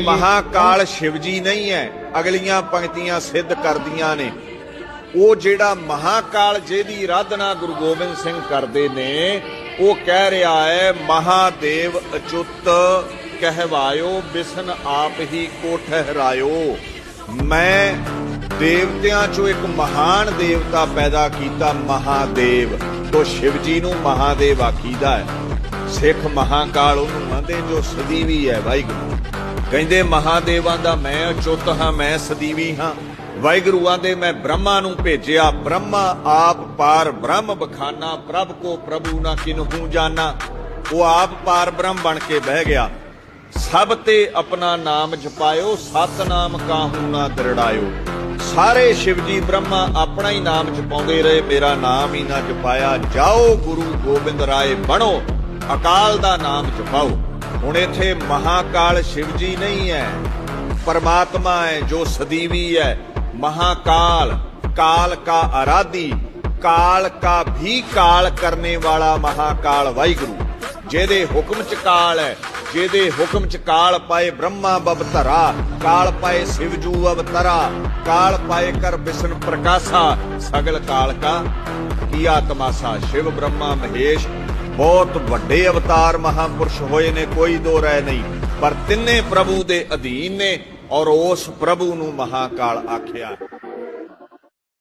ਮਹਾਕਾਲ ਸ਼ਿਵਜੀ ਨਹੀਂ ਹੈ। ਅਗਲੀਆਂ ਪੰਕਤੀਆਂ ਸਿੱਧ ਕਰਦੀਆਂ ਨੇ। ਉਹ ਜਿਹੜਾ ਮਹਾਕਾਲ ਜਿਹਦੀ ਆਰਾਧਨਾ ਗੁਰੂ ਗੋਬਿੰਦ ਸਿੰਘ ਕਰਦੇ ਨੇ, ਉਹ ਕਹਿ ਰਿਹਾ ਹੈ, ਮਹਾਦੇਵ ਅਚੁੱਤ ਕਹਿਵਾਇਓ, ਬਿਸਨ ਆਪ ਹੀ ਕੋ ਠਹਿਰਾਇਓ ਮੈਂ ਦੇਵਤਿਆਂ ਚੋਂ ਇੱਕ ਮਹਾਨ ਦੇਵਤਾ ਪੈਦਾ ਕੀਤਾ, ਮਹਾਦੇਵ। ਤੋ ਸ਼ਿਵਜੀ ਨੂੰ ਮਹਾਦੇਵ ਆਖੀਦਾ ਹੈ। ਸਿੱਖ ਮਹਾਕਾਲ ਉਹਨੂੰ ਮੰਨਦੇ ਜੋ ਸਦੀਵੀ ਹੈ, ਵਾਹਿਗੁਰੂ। ਕਹਿੰਦੇ, ਮਹਾਦੇਵਾਂ ਦਾ ਮੈਂ ਅਚੁੱਤ ਹਾਂ, ਮੈਂ ਸਦੀਵੀ ਹਾਂ। ਵਾਹਿਗੁਰੂਆਂ ਦੇ ਮੈਂ ਬ੍ਰਹਮਾ ਨੂੰ ਭੇਜਿਆ। ਬ੍ਰਹਮਾ ਆਪ ਪਾਰ ਬ੍ਰਹਮ ਬਖਾਨਾ, ਪ੍ਰਭ ਕੋ ਪ੍ਰਭੂ ਨਾ ਕਿਨਹੂ ਜਾਣਾ ਉਹ ਆਪ ਪਾਰ ਬ੍ਰਹਮ ਬਣ ਕੇ ਬਹਿ ਗਿਆ। ਸਭ ਤੇ ਆਪਣਾ ਨਾਮ ਜਪਾਇਓ, ਸਤਨਾਮ ਕਾਹੂ ਨਾ ਦਰੜਾਇਓ। ਸਾਰੇ ਸ਼ਿਵਜੀ ਬ੍ਰਹਮਾ ਆਪਣਾ ਹੀ ਨਾਮ ਜਪਾਉਂਦੇ ਰਹੇ, ਮੇਰਾ ਨਾਮ ਹੀ ਨਾ ਜਪਾਇਆ। ਜਾਓ ਗੁਰੂ ਗੋਬਿੰਦ ਰਾਏ ਬਣੋ, ਅਕਾਲ ਦਾ ਨਾਮ ਜਪਾਓ। ਹੁਣ ਇੱਥੇ ਮਹਾਕਾਲ ਸ਼ਿਵ ਜੀ ਨਹੀਂ ਹੈ, ਪਰਮਾਤਮਾ ਹੈ ਜੋ ਸਦੀਵੀ ਹੈ। ਮਹਾਕਾਲ, ਕਾਲ ਕਾ ਆਰਾਧੀ ਕਾਲ ਕਾ ਵੀ ਕਾਲ ਕਰਨੇ ਵਾਲਾ ਮਹਾਕਾਲ ਵਾਹਿਗੁਰੂ, ਜਿਹਦੇ ਹੁਕਮ ਚ ਕਾਲ ਹੈ, ਜਿਹਦੇ ਹੁਕਮ ਚ ਕਾਲ ਪਾਏ ਬ੍ਰਹਮਾ ਬਬ ਧਰਾ, ਕਾਲ ਪਾਏ ਸਿਵਜੂ ਅਵਤਰਾ, ਕਾਲ ਪਾਏ ਕਰ ਬਿਸ਼ਨ ਪ੍ਰਕਾਸ਼ਾ, ਸਗਲ ਕਾਲ ਕਾ ਕੀਆ ਤਮਾਸਾ ਸ਼ਿਵ ਬ੍ਰਹਮਾ ਮਹੇਸ਼। ਬਹੁਤ ਵੱਡੇ ਅਵਤਾਰ ਮਹਾਪੁਰਸ਼ ਹੋਏ ਨੇ, ਕੋਈ ਦੋ ਰਹਿ ਨਹੀਂ। ਪਰ ਤਿੰਨੇ ਪ੍ਰਭੂ ਦੇ ਅਧੀਨ ਨੇ ਔਰ ਉਸ ਪ੍ਰਭੂ ਨੂੰ ਮਹਾਕਾਲ ਆਖਿਆ।